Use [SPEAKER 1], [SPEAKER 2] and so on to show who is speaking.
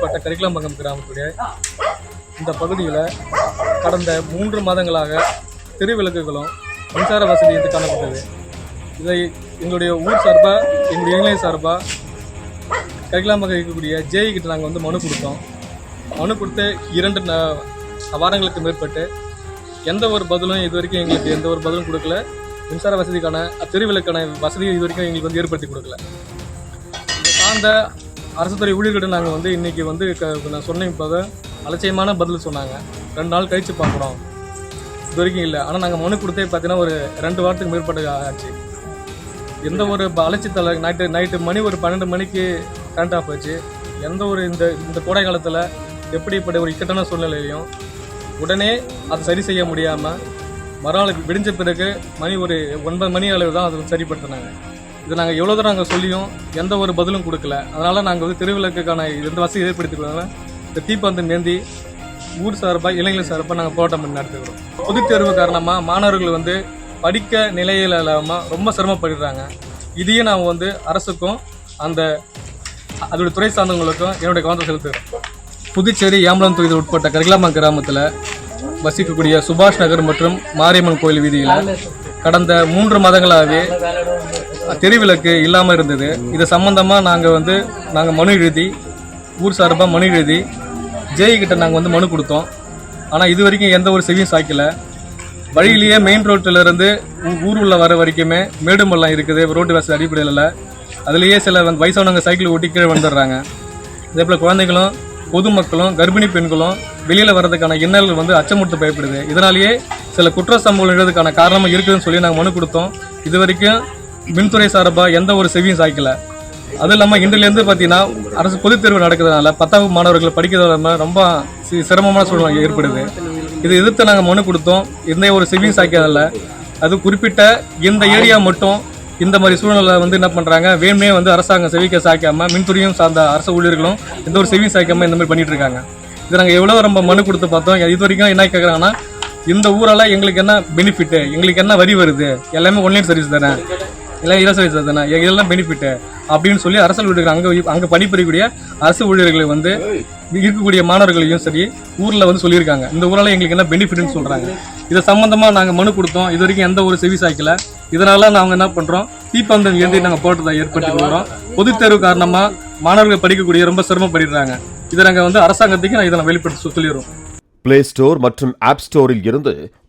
[SPEAKER 1] உட்பட்ட கரிக்கலாம்பக்கம் கிராமத்துடைய இந்த பகுதியில் கடந்த மூன்று மாதங்களாக தெருவிளக்குகளும் மின்சார வசதி என்று காணப்பட்டது. இதை எங்களுடைய ஊர் சார்பாக எங்களுடைய இளைஞர் சார்பாக கரிக்கலாம்பக்கம் இருக்கக்கூடிய ஜேஇ கிட்ட நாங்கள் வந்து மனு கொடுத்தோம். மனு கொடுத்து இரண்டு ந- வாரங்களுக்கு மேற்பட்டு எந்த ஒரு பதிலும் இது வரைக்கும் எங்களுக்கு எந்த ஒரு பதிலும் கொடுக்கல. மின்சார வசதிக்கான தெருவிளக்கான வசதியை இது வரைக்கும் எங்களுக்கு வந்து ஏற்படுத்தி கொடுக்கல. இதை சார்ந்த அரசு துறை ஊழியர்கிட்ட நாங்கள் வந்து இன்றைக்கி வந்து க- நான் சொன்ன இப்போ அலட்சியமான பதில் சொன்னாங்க. ரெண்டு நாள் கழிச்சு பார்க்குறோம். இது வரைக்கும் இல்லை. ஆனால் நாங்கள் மனு கொடுத்தே பார்த்தீங்கன்னா ஒரு ரெண்டு வாரத்துக்கு மேற்பட்டு ஆச்சு. எந்த ஒரு அலட்சியத்தில் நைட்டு நைட்டு மணி ஒரு பன்னெண்டு மணிக்கு கரண்ட் ஆஃப் ஆச்சு. எந்த ஒரு இந்த இந்த கோடை காலத்தில் எப்படிப்பட்ட ஒரு இக்கட்டான சூழ்நிலையிலையும் உடனே அதை சரி செய்ய முடியாமல் மறுநாள் விடிஞ்ச பிறகு மணி ஒரு ஒன்பது மணி அளவு தான் அதை சரிப்படுத்தினாங்க இது நாங்கள் எவ்வளோ தூரம் நாங்கள் சொல்லியும் எந்த ஒரு பதிலும் கொடுக்கல. அதனால் நாங்கள் வந்து திருவிளக்குக்கான எந்த வசதி ஏற்படுத்தி கொடுத்தனால இந்த தீப்பந்தம் ஏந்தி ஊர் சார்பாக இளைஞர் சார்பாக நாங்கள் போராட்டம் பண்ணி நடத்துக்கிறோம். பொதுத் தேர்வு காரணமாக மாணவர்கள் வந்து படிக்க நிலையில் இல்லாமல் ரொம்ப சிரமப்படுறாங்க. இதையும் நான் வந்து அரசுக்கும் அந்த அதோட துறை சார்ந்தவங்களுக்கும் என்னுடைய கவனத்தை செலுத்துகிறேன் புதுச்சேரி ஏம்பலம் தொகுதி உட்பட்ட கரிகலாமா கிராமத்தில் வசிக்கக்கூடிய சுபாஷ் நகர் மற்றும் மாரியம்மன் கோயில் வீதியில் கடந்த மூன்று மாதங்களாகவே தெருவிளக்கு இல்லாமல் இருந்தது. இது சம்மந்தமாக நாங்கள் வந்து நாங்கள் மனு எழுதி ஊர் சார்பாக மனு எழுதி ஜேஇ கிட்ட நாங்கள் வந்து மனு கொடுத்தோம். ஆனால் இது வரைக்கும் எந்த ஒரு செவியும் சாய்க்கல. வழியிலேயே மெயின் ரோட்டில் இருந்து ஊர் உள்ள வர வரைக்குமே மேடுமெல்லாம் இருக்குது. ரோட்டு வசதி அடிப்படையில் அதுலேயே சில வயசானவங்க சைக்கிள் ஓட்டி கீழே வந்துடுறாங்க. இதே போல் குழந்தைகளும் பொதுமக்களும் கர்ப்பிணி பெண்களும் வெளியில் வர்றதுக்கான இன்னல்கள் வந்து அச்சமுட்டு பயப்படுது. இதனாலேயே சில குற்ற சம்பவம் எழுதுறதுக்கான காரணமாக இருக்குதுன்னு சொல்லி நாங்கள் மனு கொடுத்தோம். இது வரைக்கும் மின்துறை சார்பாக எந்த ஒரு செவியும் சாய்க்கல. அதுவும் இல்லாமல் இன்றிலேருந்து பார்த்தீங்கன்னா அரசு பொதுத் தேர்வு நடக்கிறதுனால பத்தாவது மாணவர்கள் படிக்கிறதுனால ரொம்ப சிரமமான சூழ்நிலை ஏற்படுது. இது எதிர்த்து நாங்கள் மனு கொடுத்தோம். எந்த ஒரு செவியும் சாய்க்கிறதில்ல அது குறிப்பிட்ட இந்த ஏரியா மட்டும் இந்த மாதிரி சூழ்நிலை வந்து என்ன பண்ணுறாங்க வேணுமே வந்து அரசாங்கம் செவிக்க சாய்க்காம மின்துறையும் சார்ந்த அரசு ஊழியர்களும் எந்த ஒரு செவியும் சாய்க்காம இந்த மாதிரி பண்ணிட்டு இருக்காங்க. இது நாங்கள் எவ்வளோ ரொம்ப மனு கொடுத்து பார்த்தோம். இது வரைக்கும் என்ன கேட்குறாங்கன்னா இந்த ஊரால் எங்களுக்கு என்ன பெனிஃபிட்டு எங்களுக்கு என்ன வரி வருது? எல்லாமே ஒன்லைன் சர்வீஸ் தானே. எல்லாம் இலவச வயசு தானே? இதெல்லாம் பெனிஃபிட் அப்படின்னு சொல்லி அரசு ஊழியர்கள் அங்கே அங்கே பணிபுரியக்கூடிய அரசு ஊழியர்களை வந்து இருக்கக்கூடிய மாணவர்களையும் சரி ஊரில் வந்து சொல்லியிருக்காங்க. இந்த ஊரால் எங்களுக்கு என்ன பெனிஃபிட்னு சொல்கிறாங்க இதை சம்மந்தமாக நாங்கள் மனு கொடுத்தோம். இது வரைக்கும் எந்த ஒரு செவி சாய்க்கல இதனால நாங்கள் என்ன பண்ணுறோம் தீப்பந்தம் ஏந்தி நாங்கள் போட்டதை ஏற்படுத்தி கொடுக்குறோம் பொதுத் தேர்வு காரணமாக மாணவர்கள் படிக்கக்கூடிய ரொம்ப சிரமப்படுறாங்க. இதை நாங்கள் வந்து அரசாங்கத்துக்கு நான் இதை நான் வெளிப்படுத்தி சொல்லிடுறோம்.
[SPEAKER 2] பிளே ஸ்டோர் மற்றும் ஆப் ஸ்டோரில் இருந்து